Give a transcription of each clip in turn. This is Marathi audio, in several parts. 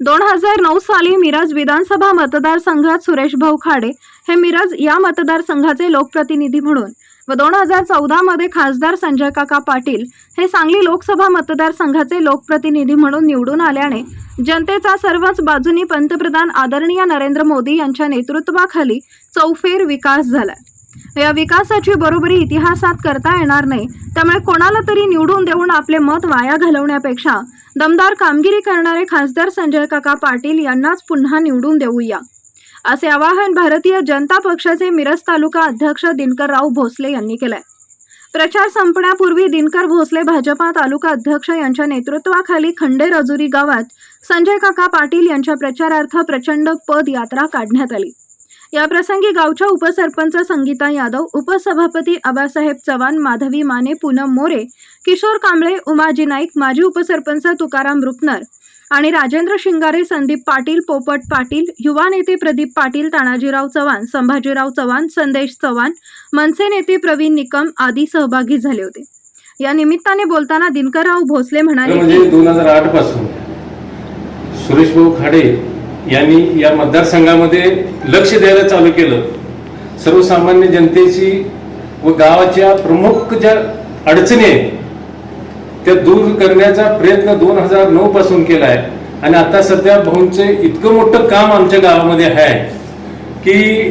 दोन हजार नऊ साली मिरज विधानसभा मतदारसंघात सुरेश भाऊ खाडे हे मिरज या मतदारसंघाचे लोकप्रतिनिधी म्हणून व दोन हजार चौदामध्ये खासदार संजय काका पाटील हे सांगली लोकसभा मतदारसंघाचे लोकप्रतिनिधी म्हणून निवडून आल्याने जनतेचा सर्वच बाजूनी पंतप्रधान आदरणीय नरेंद्र मोदी यांच्या नेतृत्वाखाली चौफेर विकास झाला या विकासाची बरोबरी इतिहासात करता येणार नाही त्यामुळे कोणाला तरी निवडून देऊन आपले मत वाया घालवण्यापेक्षा दमदार कामगिरी करणारे खासदार संजय काका पाटील यांनाच पुन्हा निवडून देऊया. असे आवाहन भारतीय जनता पक्षाचे मिरज तालुका अध्यक्ष दिनकरराव भोसले यांनी केलंय. प्रचार संपण्यापूर्वी दिनकर भोसले भाजपा तालुका अध्यक्ष यांच्या नेतृत्वाखाली खंडे रजुरी गावात संजय काका पाटील यांच्या प्रचारार्थ प्रचंड पदयात्रा काढण्यात आली. याप्रसंगी गावच्या उपसरपंच संगीता यादव उपसभापती आबासाहेब चव्हाण माधवी माने पूनम मोरे किशोर कांबळे उमाजी नाईक माजी उपसरपंच तुकाराम रुपनर आणि राजेंद्र शिंगारे संदीप पाटील पोपट पाटील युवा नेते प्रदीप पाटील तानाजीराव चव्हाण संभाजीराव चव्हाण संदेश चव्हाण मनसे नेते प्रवीण निकम आदी सहभागी झाले होते. या निमित्ताने बोलताना दिनकरराव भोसले म्हणाले म्हणजे दोन हजार आठपासून सुरेश भाऊ खाडे यांनी या मतदारसंघामध्ये लक्ष द्यायला चालू केलं. सर्वसामान्य जनतेची व गावाच्या प्रमुख ज्या अडचणी आहेत त्या दूर करण्याचा प्रयत्न दोन हजार नऊ पासून केला आहे. आणि आता सध्या भाऊंचं इतकं मोठं काम आमच्या गावामध्ये आहे की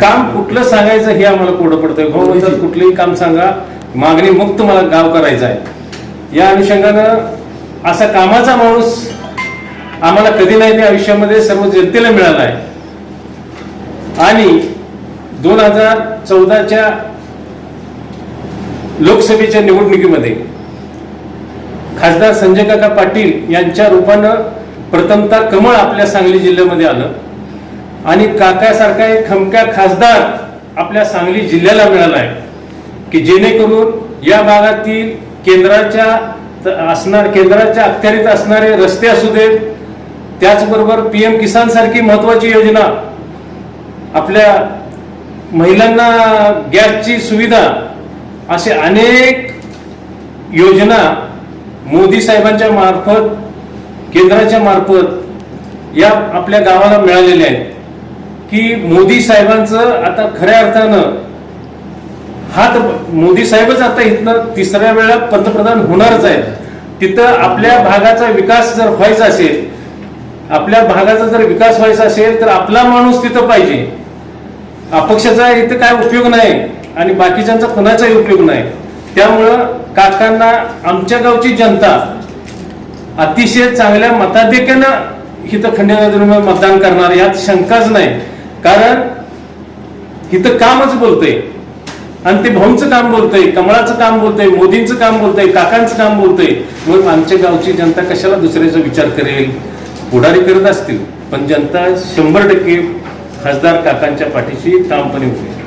काम कुठलं सांगायचं हे आम्हाला कोडं पडतंय. भाऊ म्हणतात कुठलंही काम सांगा. मागणी मुक्त मला गाव करायचा आहे. या अनुषंगानं असा कामाचा माणूस आम्हाला कधी नाही ते आयुष्यामध्ये सर्व जनतेला मिळाला आहे. आणि दोन हजार चौदाच्या लोकसभेच्या निवडणुकीमध्ये खासदार संजय काका पाटील यांच्या रूपानं प्रथमतः कमळ आपल्या सांगली जिल्ह्यामध्ये आलं. आणि काकासारखा एक खमक्या खासदार आपल्या सांगली जिल्ह्याला मिळाला आहे. की जेणेकरून या भागातील केंद्राच्या असणार केंद्राच्या अखत्यारीत असणारे रस्ते असू देत त्याचबरोबर पी एम किसान सारखी महत्वाची योजना. आपल्या महिलांना गॅसची सुविधा असे अनेक योजना मोदी साहेबांच्या मार्फत केंद्राच्या मार्फत या आपल्या गावाला मिळालेल्या आहेत. की मोदी साहेबांचं आता खऱ्या अर्थानं हा तर मोदी साहेबच आता इथनं तिसऱ्या वेळा पंतप्रधान होणारच आहेत. तिथं आपल्या भागाचा विकास जर व्हायचा असेल आपल्या भागाचा जर विकास व्हायचा असेल तर आपला माणूस तिथं पाहिजे. अपक्षाचा इथं काय उपयोग नाही आणि बाकीच्यांचा कुणाचाही उपयोग नाही. त्यामुळं काकांना आमच्या गावची जनता अतिशय चांगल्या मताधिक्यानं इथं खंडेनगरमध्ये मतदान करणार यात शंकाच नाही. कारण इथं कामच बोलतंय. आणि ते भाऊंचं काम बोलतंय कमळाचं काम बोलतंय मोदींचं काम बोलतंय काकांचं काम बोलतंय. मग आमच्या गावची जनता कशाला दुसऱ्याचा विचार करेल? पुढारी करत असतील पण जनता शंभर टक्के खासदार काकांच्या पाठीशी ठामपणे उभी